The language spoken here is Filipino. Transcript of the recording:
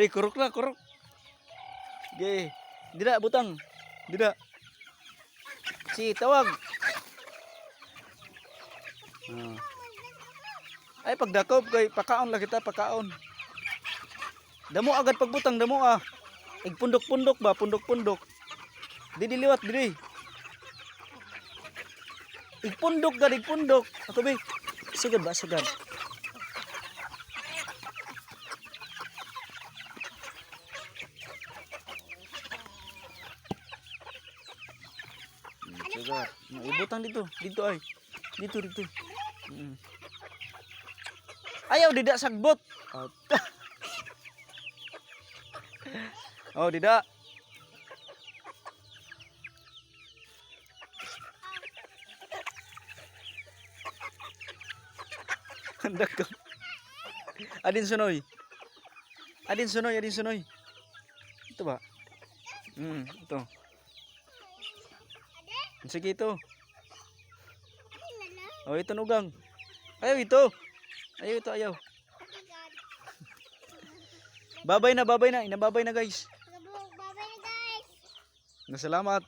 Hey, kurok na, kurok. Sige. Dida, butang. Dida. Si, tawag. Ah. Ay, pagdakop kay pakaon lang kita, pakaon. Damo agad pagbutang, damo ah. Ig pundok-pundok ba, pundok-pundok. Didi liwat, didi. Ig pundok gad, ig pundok. Ako be. Sugad ba, sugad. Sugad. Ibutang dito, dito ay. Dito, dito. Mm. Ayaw dida sagbot. Ata. oh, dida. Handak ka. Adin sunoy. Adin sunoy, adin sunoy. Ito ba? Hmm, ito. Sige ito. Oh, ito nugang. Ayaw ito. Ayaw ito, ayaw. Babay na, babay na. Inababay na guys. Bye-bye na guys. Nasalamat.